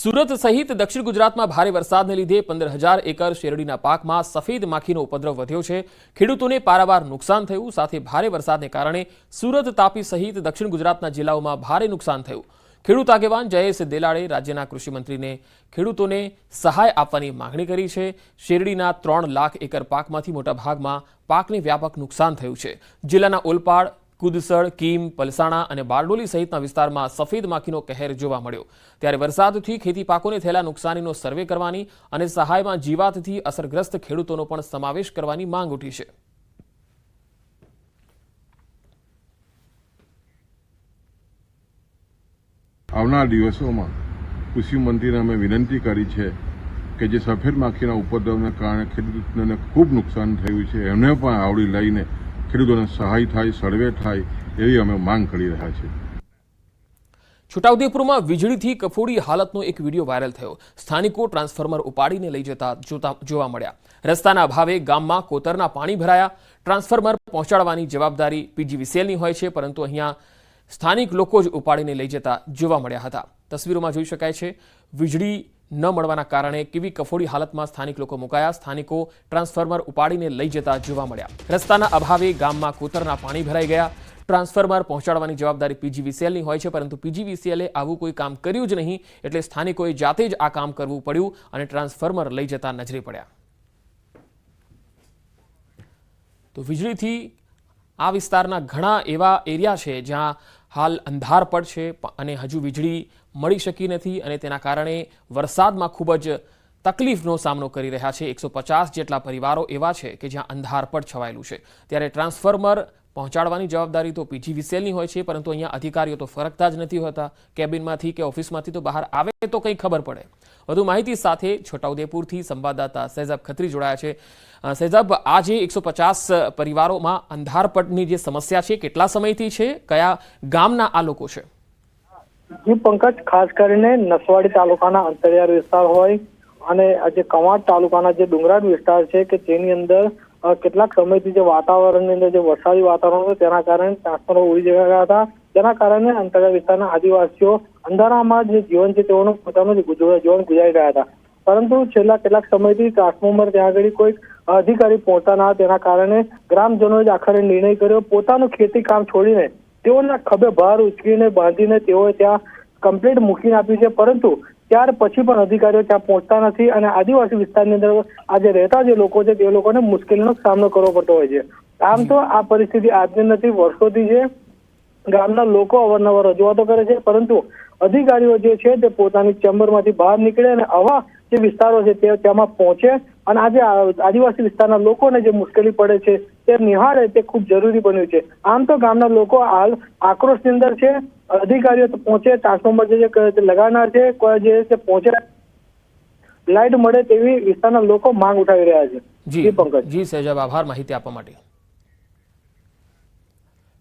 સુરત સહિત દક્ષિણ ગુજરાતમાં ભારે વરસાદને લીધે પંદર હજાર એકર શેરડીના પાકમાં સફેદ માખીનો ઉપદ્રવ વધ્યો છે. ખેડૂતોને પારાવાર નુકસાન થયું, સાથે ભારે વરસાદને કારણે સુરત તાપી સહિત દક્ષિણ ગુજરાતના જિલ્લાઓમાં ભારે નુકસાન થયું. ખેડૂત આગેવાન જયેશ દેલાડે રાજ્યના કૃષિમંત્રીને ખેડૂતોને સહાય આપવાની માંગણી કરી છે. શેરડીના ત્રણ લાખ એકર પાકમાંથી મોટાભાગમાં પાકને વ્યાપક નુકસાન થયું છે. જિલ્લાના ઓલપાડ કુદસડ કીમ, પલસાણા અને બારડોલી સહિતના વિસ્તારમાં સફેદ માખીનો કહેર જોવા મળ્યો. ત્યારે વરસાદથી ખેતી પાકોને થયેલા નુકસાનીનો સર્વે કરવાની અને સહાયમાં જીવાતથી અસરગ્રસ્ત ખેડૂતોનો પણ સમાવેશ કરવાની માંગ ઉઠી છે. આવનાર દિવસોમાં કૃષિ મંત્રીને અમે વિનંતી કરી છે કે જે સફેદ માખીના ઉપદ્રવને કારણે ખેડૂતોને ખૂબ નુકસાન થયું છે, એમને પણ આવડી લઈને ખેડૂતોને સહાય થાય, સર્વે થાય એવી અમે માંગ કરી રહ્યા છીએ. છોટાઉદેપુરમાં વીજળીથી કફોડી હાલતનો એક વીડિયો વાયરલ થયો. સ્થાનિકો ટ્રાન્સફોર્મર ઉપાડીને લઈ જતા જોતા જોવા મળ્યા. રસ્તાના અભાવે ગામમાં કોતરના પાણી ભરાયા. ટ્રાન્સફોર્મર પહોંચાડવાની જવાબદારી પીજીવીસીએલની હોય છે, પરંતુ અહીંયા સ્થાનિક લોકો જ ઉપાડીને લઈ જતા જોવા મળ્યા હતા. તસવીરોમાં જોઈ શકાય છે, વીજળી ન મળવાના કારણે કેવી કફોડી હાલતમાં સ્થાનિક લોકો મુકાયા. સ્થાનિકો ટ્રાન્સફોર્મર ઉપાડીને લઈ જતા જોવા મળ્યા. રસ્તાના અભાવે ગામમાં કોતરના પાણી ભરાઈ ગયા. ટ્રાન્સફોર્મર પહોંચાડવાની જવાબદારી પીજીવીસીએલની હોય છે, પરંતુ પીજીવીસીએલે આવું કોઈ કામ કર્યું જ નહીં, એટલે સ્થાનિકોએ જાતે જ આ કામ કરવું પડ્યું અને ટ્રાન્સફોર્મર લઈ જતા નજરે પડ્યા. તો વીજળીથી આ વિસ્તારના ઘણા એવા એરિયા છે જ્યાં હાલ અંધારપટ છે અને હજુ વીજળી મળી શકી નથી અને તેના કારણે વરસાદમાં ખૂબ જ તકલીફનો સામનો કરી રહ્યા છે. એકસો પચાસ જેટલા પરિવારો એવા છે કે જ્યાં અંધારપટ છવાયેલું છે. ત્યારે ટ્રાન્સફોર્મર પહોંચાડવાની જવાબદારી તો પીજીવીસીએલની હોય છે, પરંતુ અહીંયા અધિકારીઓ તો ફરકતા જ નથી હોતા. કેબિનમાંથી કે ઓફિસમાંથી તો બહાર આવે તો કંઈ ખબર પડે. વધુ માહિતી સાથે છોટાઉદેપુરથી સંવાદદાતા સહેજાબ ખત્રી જોડાયા છે. અ, આજે એકસો પચાસ પરિવારોમાં અંધારપટની જે સમસ્યા છે કેટલા સમયથી છે? કયા ગામના આ લોકો છે? જી પંકજ ખાસ કરીને નસવાડી તાલુકાના અંતરિયાળ વિસ્તાર હોય અને જે કવાંટ તાલુકાના જે ડુંગરાળ વિસ્તાર છે કે તેની અંદર કેટલાક સમયથી જે વાતાવરણની અંદર જે વરસાદી વાતાવરણ હતું તેના કારણે ટ્રાન્સફોર્મર ઉડી ગયા હતા. તેના કારણે અંતરિયાળ વિસ્તારના આદિવાસીઓ અંધારામાં જે જીવન છે તેઓનું પોતાનું જીવન ગુજારી રહ્યા હતા. પરંતુ છેલ્લા કેટલાક સમયથી ટ્રાન્સફોર્મર ત્યાં આગળ કોઈ અધિકારી પહોંચતા ના તેના કારણે ગ્રામજનોએ જ આખરે નિર્ણય કર્યો, પોતાનું ખેતી કામ છોડીને તેઓના ખભે ભાર ઉચકીને બાંધીને તેઓએ ત્યાં કમ્પ્લેટ મૂકીને આપ્યું છે. પરંતુ ત્યાર પછી પણ અધિકારીઓ ત્યાં પહોંચતા નથી અને આદિવાસી વિસ્તારની અંદર આજે રહેતા જે લોકો છે, તે લોકોને મુશ્કેલીનો સામનો કરવો પડતો હોય છે. આમ તો આ પરિસ્થિતિ આજની નથી, વર્ષોથી છે. ગામના લોકો અવારનવાર રજૂઆતો કરે છે પરંતુ અધિકારીઓ જે છે તે પોતાની ચેમ્બરમાંથી બહાર નીકળે અને આવા જે વિસ્તારો છે તે તેમાં પહોંચે અને આજે આદિવાસી વિસ્તારના લોકોને જે મુશ્કેલી પડે છે તે નિહાળે તે ખૂબ જરૂરી બન્યું છે. આમ તો ગામના લોકો હાલ આક્રોશની અંદર છે અધિકારીઓ તો પહોંચે ટ્રાન્સફોર્મર જે લગાડનાર છે કોઈ જે છે પહોંચે. લાઇટ મળે તેવી વિસ્તારના લોકો માંગ ઉઠાવી રહ્યા છે. જી પંકજ જી સહેજાબ આભાર માહિતી આપવા માટે.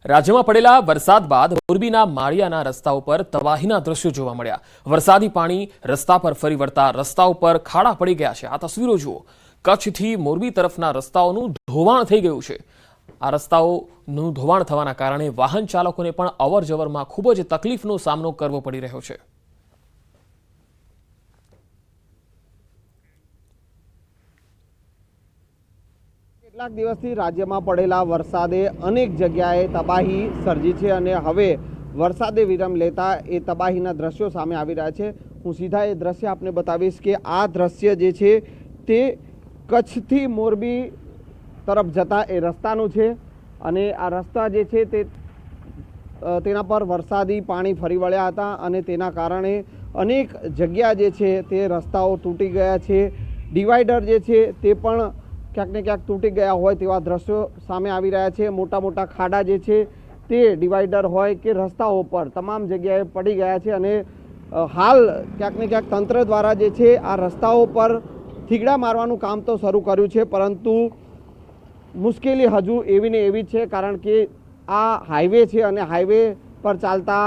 રાજ્યમાં પડેલા વરસાદ બાદ મોરબીના માળિયાના રસ્તાઓ પર તબાહીના દ્રશ્યો જોવા મળ્યા. વરસાદી પાણી રસ્તા પર ફરી વળતા રસ્તાઓ પર ખાડા પડી ગયા છે. આ તસવીરો જુઓ. કચ્છથી મોરબી તરફના રસ્તાઓનું ધોવાણ થઈ ગયું છે. આ રસ્તાઓનું ધોવાણ થવાના કારણે વાહન ચાલકોને પણ અવરજવરમાં ખૂબ જ તકલીફનો સામનો કરવો પડી રહ્યો છે. કેટલાક દિવસથી રાજ્યમાં પડેલા વરસાદે અનેક જગ્યાએ તબાહી સર્જી છે અને હવે વરસાદે વિરામ લેતા એ તબાહીના દ્રશ્યો સામે આવી રહ્યા છે. હું સીધા એ દ્રશ્ય આપને બતાવીશ કે આ દ્રશ્ય જે છે તે કચ્છથી મોરબી તરફ જતા એ રસ્તાનું છે અને આ રસ્તા જે છે તે તેના પર વરસાદી પાણી ફરી વળ્યા હતા અને તેના કારણે અનેક જગ્યા જે છે તે રસ્તાઓ તૂટી ગયા છે. ડિવાઈડર જે છે તે પણ ક્યાંક ને ક્યાંક તૂટી ગયા હોય તેવા દ્રશ્યો સામે આવી રહ્યા છે. મોટા મોટા ખાડા જે છે તે ડિવાઈડર હોય કે રસ્તાઓ પર તમામ જગ્યાએ પડી ગયા છે અને હાલ ક્યાંક ને ક્યાંક તંત્ર દ્વારા જે છે આ રસ્તાઓ પર થીગડા મારવાનું કામ તો શરૂ કર્યું છે, પરંતુ મુશ્કેલી હજુ એવી ને એવી છે કારણ કે આ હાઈવે છે અને હાઈવે પર ચાલતા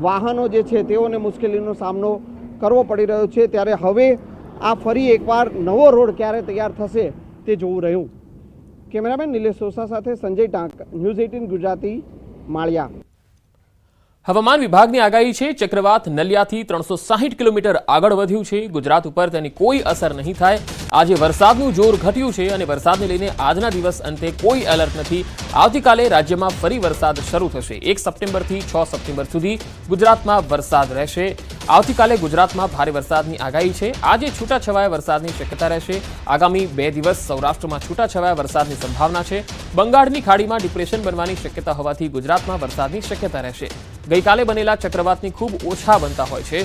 વાહનો જે છે તેઓને મુશ્કેલીનો સામનો કરવો પડી રહ્યો છે. ત્યારે હવે આ ફરી એકવાર નવો રોડ ક્યારે તૈયાર થશે તે જોવું રહ્યું. કેમેરામેન નિલેશ સોસા સાથે સંજય ટાંક, ન્યૂઝ એટીન ગુજરાતી, માળિયા. હવામાન વિભાગની આગાહી છે, ચક્રવાત નલિયાથી ત્રણસો સાહીઠ કિલોમીટર આગળ વધ્યું છે. ગુજરાત ઉપર તેની કોઈ અસર નહીં થાય. આજે વરસાદનું જોર ઘટ્યું છે અને વરસાદને લઈને આજના દિવસ અંતે કોઈ એલર્ટ નથી. આવતીકાલે રાજ્યમાં ફરી વરસાદ શરૂ થશે. એક સપ્ટેમ્બરથી છ સપ્ટેમ્બર સુધી ગુજરાતમાં વરસાદ રહેશે. આવતીકાલે ગુજરાતમાં ભારે વરસાદની આગાહી છે. આજે છૂટાછવાયા વરસાદની શક્યતા રહેશે. આગામી બે દિવસ સૌરાષ્ટ્રમાં છૂટાછવાયા વરસાદની સંભાવના છે. બંગાળની ખાડીમાં ડિપ્રેશન બનવાની શક્યતા હોવાથી ગુજરાતમાં વરસાદની શક્યતા રહેશે. ગઈકાલે બનેલા ચક્રવાતની ખૂબ ઓછા બનતા હોય છે.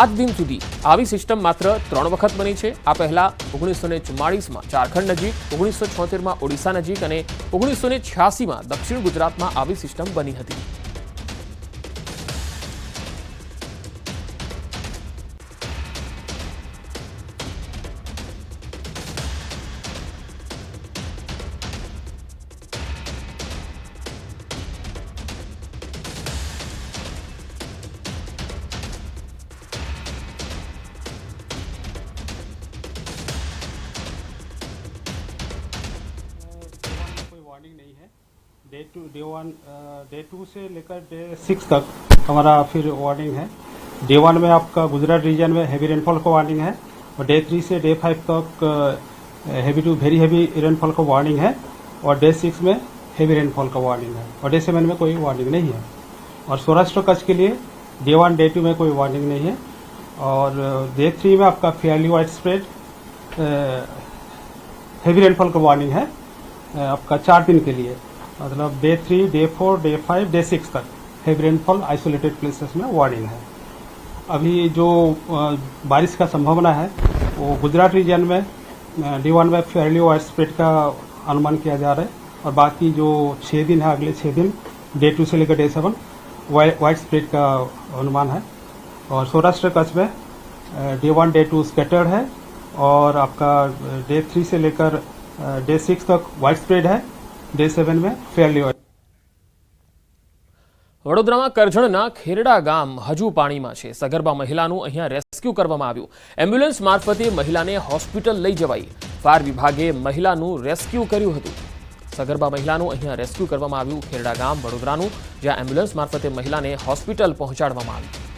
આજ દિન સુધી આવી સિસ્ટમ માત્ર ત્રણ વખત બની છે. આ પહેલા ઓગણીસો ને ચુમ્માળીસમાં ઝારખંડ નજીક, ઓગણીસો છોતેરમાં ઓડિશા નજીક અને ઓગણીસો ને છ્યાસીમાં દક્ષિણ ગુજરાતમાં આવી સિસ્ટમ બની હતી. कोई नहीं है। Day two day one day two से लेकर डे सिक्स तक हमारा फिर वार्निंग है। डे वन में आपका गुजरात रीजन में हैवी रेनफॉल का वार्निंग है और डे थ्री से डे फाइव तक heavy to very heavy rainfall का वार्निंग है और डे सिक्स में हैवी रेनफॉल का वार्निंग है और डे सेवन में कोई वार्निंग नहीं है। और सौराष्ट्र कच्छ के लिए डे वन डे टू में कोई वार्निंग नहीं है और डे थ्री में आपका fairly wide spread heavy rainfall का वार्निंग है। आपका चार दिन के लिए। मतलब day three day four day five day six तक। हैवी रेनफॉल आइसोलेटेड प्लेसेस में वार्निंग है। अभी जो बारिश का संभावना है, वो गुजरात रीजन में डी वन में फेयरली वाइड स्प्रेड का अनुमान किया जा रहा है। और बाकी जो छः दिन है, अगले छः दिन डे टू से लेकर डे सेवन वाइड स्प्रेड का अनुमान है। और सौराष्ट्र कच्छ में day one day two scattered है। और आपका डे थ्री से लेकर डे सिक्स तक वाइड स्प्रेड है डे सेवन में फेयरली वाइड વડોદરામાં કરજણના ખેરડા ગામ હજુ પાણીમાં છે સગર્ભા મહિલાનું અહીંયા રેસ્ક્યુ કરવામાં આવ્યું એમ્બ્યુલન્સ મારફતે મહિલાને હોસ્પિટલ લઈ જવાઈ ફાયર વિભાગે મહિલાનું રેસ્ક્યુ કર્યું હતું સગર્ભા મહિલાનું અહીંયા રેસ્ક્યુ કરવામાં આવ્યું ખેરડા ગામ વડોદરાનું જ્યાં એમ્બ્યુલન્સ મારફતે મહિલાને હોસ્પિટલ પહોંચાડવામાં આવી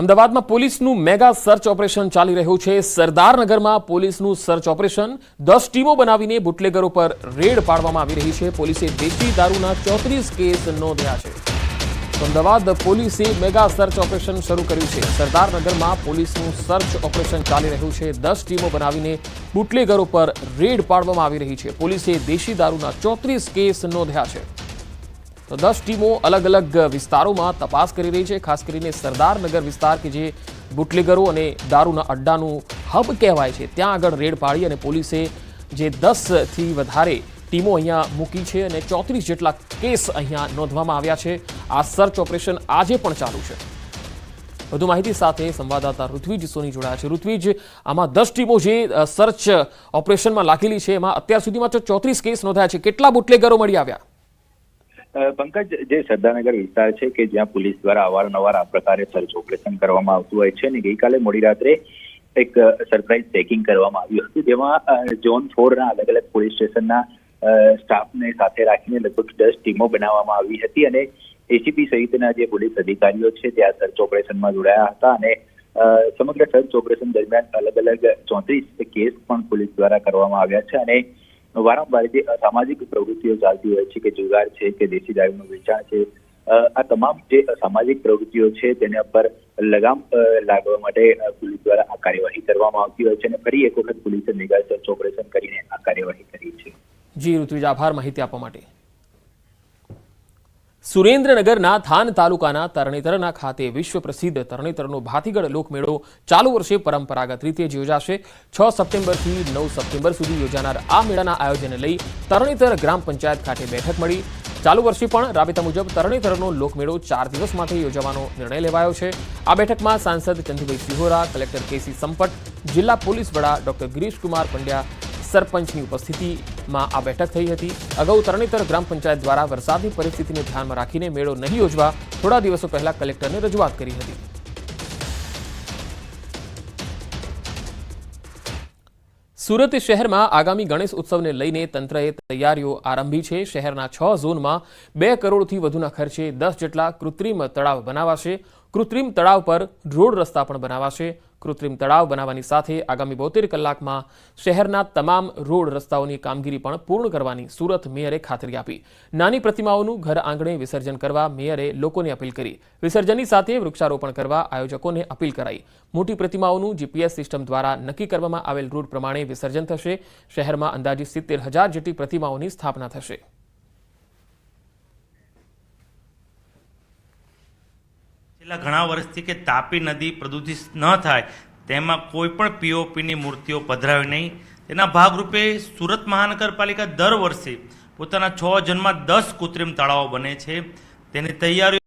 અમદાવાદમાં પોલીસનું મેગા સર્ચ ઓપરેશન ચાલી રહ્યું છે. સરદારનગરમાં પોલીસનું સર્ચ ઓપરેશન. દસ ટીમો બનાવીને બુટલેગરો પર રેડ પાડવામાં આવી રહી છે. પોલીસે દેશી દારૂના ચોત્રીસ કેસ નોંધ્યા છે. અમદાવાદ પોલીસે મેગા સર્ચ ઓપરેશન શરૂ કર્યું છે. સરદારનગરમાં પોલીસનું સર્ચ ઓપરેશન ચાલી રહ્યું છે. દસ ટીમો બનાવીને બુટલેગરો પર રેડ પાડવામાં આવી રહી છે. પોલીસે દેશી દારૂના ચોત્રીસ કેસ નોંધ્યા છે. તો દસ ટીમો અલગ અલગ વિસ્તારોમાં તપાસ કરી રહી છે, ખાસ કરીને સરદારનગર વિસ્તાર કે જે બુટલેગરો અને દારૂના અડ્ડાનું હબ કહેવાય છે. ત્યાં આગળ રેડ પાડી અને પોલીસે જે દસથી વધારે ટીમો અહીંયા મૂકી છે અને ચોત્રીસ જેટલા કેસ અહીંયા નોંધવામાં આવ્યા છે. આ સર્ચ ઓપરેશન આજે પણ ચાલુ છે. વધુ માહિતી સાથે સંવાદદાતા ઋત્વિજ સોની જોડાયા છે. ઋત્વિજ, આમાં દસ ટીમો જે સર્ચ ઓપરેશનમાં લાગેલી છે, એમાં અત્યાર સુધીમાં ચોત્રીસ કેસ નોંધાયા છે. કેટલા બુટલેગરો મળી આવ્યા? પંકજ, જે સરદારનગર વિસ્તાર છે કે જ્યાં પોલીસ દ્વારા અવારનવાર આ પ્રકારે સર્ચ ઓપરેશન કરવામાં આવતું હોય છે અને ગઈકાલે મોડી રાત્રે એક સરપ્રાઇઝ ચેકિંગ કરવામાં આવ્યું હતું જેમાં ઝોન ફોરના અલગ અલગ પોલીસ સ્ટેશનના સ્ટાફને સાથે રાખીને લગભગ દસ ટીમો બનાવવામાં આવી હતી અને એસીપી સહિતના જે પોલીસ અધિકારીઓ છે ત્યાં સર્ચ ઓપરેશનમાં જોડાયા હતા અને સમગ્ર સર્ચ ઓપરેશન દરમિયાન અલગ અલગ ચોત્રીસ કેસ પણ પોલીસ દ્વારા કરવામાં આવ્યા છે અને વારંવાર જે અસામાજિક પ્રવૃત્તિઓ ચાલતી હોય છે કે જુગાર છે કે દેશી દારૂનું વેચાણ છે આ તમામ જે સામાજિક પ્રવૃત્તિઓ છે તેના પર લગામ લાગવા માટે પોલીસ દ્વારા આ કાર્યવાહી કરવામાં આવતી હોય છે અને ફરી એક વખત પોલીસે મેગા સર્ચ ઓપરેશન કરીને આ કાર્યવાહી કરી છે. જી ઋતુજ આભાર માહિતી આપવા માટે. સુરેન્દ્રનગરના થાન તાલુકાના તરણેતરના ખાતે વિશ્વ પ્રસિદ્ધ તરણેતરનો ભાતીગઢ લોકમેળો ચાલુ વર્ષે પરંપરાગત રીતે યોજાશે. છ સપ્ટેમ્બરથી નવ સપ્ટેમ્બર સુધી યોજાનાર આ મેળાના આયોજનને લઈ તરણેતર ગ્રામ પંચાયત ખાતે બેઠક મળી. ચાલુ વર્ષે પણ રાબેતા મુજબ તરણેતરનો લોકમેળો ચાર દિવસ માટે યોજવાનો નિર્ણય લેવાયો છે. આ બેઠકમાં સાંસદ ચંદુભાઈ સિહોરા, કલેક્ટર કેસી સંપટ જિલ્લા પોલીસ વડા ડોક્ટર ગિરીશકુમાર પંડ્યા સરપંચની ઉપસ્થિતિમાં આ બેઠક થઈ હતી. અગાઉ તરણેતર ગ્રામ પંચાયત દ્વારા વરસાદની પરિસ્થિતિને ધ્યાનમાં રાખીને મેળો નહીં યોજવા થોડા દિવસો પહેલા કલેક્ટરને રજૂઆત કરી હતી. સુરત શહેરમાં આગામી ગણેશ ઉત્સવને લઈને તંત્રએ તૈયારીઓ આરંભી છે. શહેરના છ ઝોનમાં બે કરોડથી વધુના ખર્ચે દસ જેટલા કૃત્રિમ તળાવ બનાવાશે. કૃત્રિમ તળાવ પર રોડ રસ્તા પણ બનાવાશે. કૃત્રિમ તળાવ બનાવવાની સાથે આગામી બોતેર કલાકમાં શહેરના તમામ રોડ રસ્તાઓની કામગીરી પણ પૂર્ણ કરવાની સુરત મેયરે ખાતરી આપી. નાની પ્રતિમાઓનું ઘર આંગણે વિસર્જન કરવા મેયરે લોકોને અપીલ કરી. વિસર્જનની સાથે વૃક્ષારોપણ કરવા આયોજકોને અપીલ કરાઈ. મોટી પ્રતિમાઓનું જીપીએસ સિસ્ટમ દ્વારા નક્કી કરવામાં આવેલ રૂટ પ્રમાણે વિસર્જન થશે. શહેરમાં અંદાજે સિત્તેર હજાર જેટલી પ્રતિમાઓની સ્થાપના થશે. છેલ્લા ઘણા વર્ષથી કે તાપી નદી પ્રદૂષિત ન થાય, તેમાં કોઈ પણ પીઓપીની મૂર્તિઓ પધરાવી નહીં. તેના ભાગરૂપે સુરત મહાનગરપાલિકા દર વર્ષે પોતાના છ જન્મમાં દસ કૃત્રિમ તળાવો બને છે. તેની તૈયારીઓ